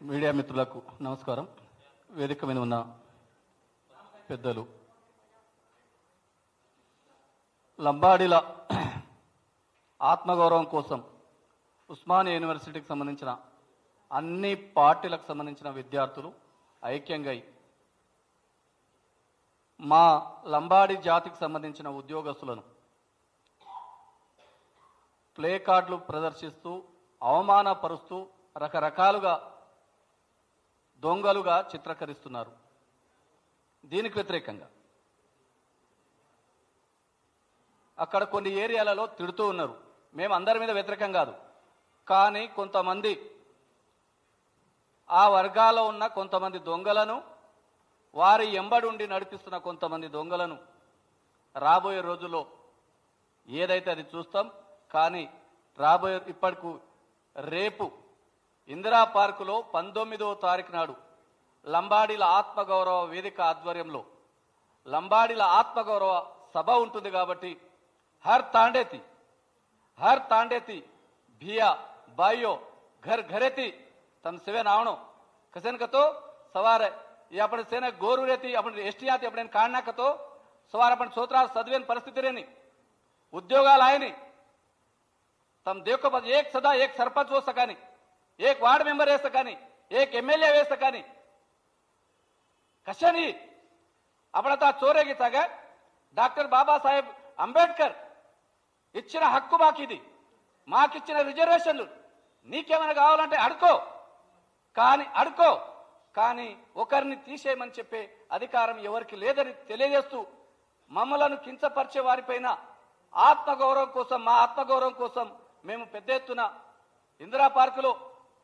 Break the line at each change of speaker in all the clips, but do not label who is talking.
Media మిత్రులకు నమస్కారం. వేదిక మీద ఉన్న పెద్దలు. లంబాడీల ఆత్మగౌరవం కోసం ఉస్మానియా యూనివర్సిటీకి సంబంధించిన అన్ని పార్టీలకు సంబంధించిన విద్యార్థులు ఐక్యంగా మా లంబాడి జాతికి సంబంధించిన ఉద్యోగస్తులను ప్లే కార్డులు ప్రదర్శిస్తూ అవమానపరుస్తూ రకరకాలుగా దొంగలుగా చిత్రీకరిస్తున్నారు. దీనికి వ్యతిరేకంగా. అక్కడ కొన్ని ఏరియాలలో తిడుతూ ఉన్నారు. మేము అందరి మీద వ్యతిరేకం కాదు. కానీ కొంతమంది ఆ వర్గాల్లో ఉన్న కొంతమంది దొంగలను వారి ఎంబడుండి ఉండి నడిపిస్తున్న కొంతమంది దొంగలను రాబోయే రోజుల్లో ఏదైతే అది చూస్తాం కానీ రాబోయే ఇప్పటికు రేపు ఇందిరా పార్కులో పంతొమ్మిదవ తారీఖు నాడు లంబాడీల ఆత్మగౌరవ వేదిక ఆధ్వర్యంలో లంబాడీల ఆత్మగౌరవ సభ ఉంటుంది కాబట్టి హర్ తాండేతి హర్ తాండేతి భియా బాయో ఘర్ ఘరేతి తన శివే నావణం. కసెనకతో કતો સવારે એ આપણે સેને ગોરુ રેતી આપણે એસટીયાથી આપણે કાઢ નાખતો સવારે આપણે સોતરા સદવેન પરિસ્થિતિ રેની ઉદ્યોગાલ આયની તમ દેખો પછી એક સદા એક સરપંચ एक सरपंच हो सकानी एक वार्ड मेंबर है सकानी एक एमएलए है सकानी कशानी आपण आता चोरे काय డాక్టర్ బాబాసాహెబ్ అంబేద్కర్ ఇచ్చిన హక్కు మాకిది మాకిచ్చిన రిజర్వేషన్లు నీకేమైనా కావాలంటే అడుకో కానీ అడుకో కానీ ఒకరిని తీసేయమని చెప్పే అధికారం ఎవరికి లేదని తెలియజేస్తూ మమ్మలను కించపరిచే వారిపైన ఆత్మగౌరవం కోసం మా ఆత్మగౌరవం కోసం మేము పెద్ద ఎత్తున ఇందిరా పార్కులో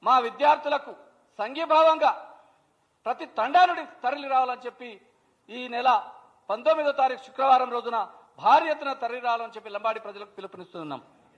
మా విద్యార్థులకు సంఘీభావంగా ప్రతి తండానుడి తరలి రావాలని చెప్పి ఈ నెల పంతొమ్మిదో తారీఖు శుక్రవారం రోజున భారీ ఎత్తున తరలి రావాలని చెప్పి లంబాడి ప్రజలకు పిలుపునిస్తున్నాం.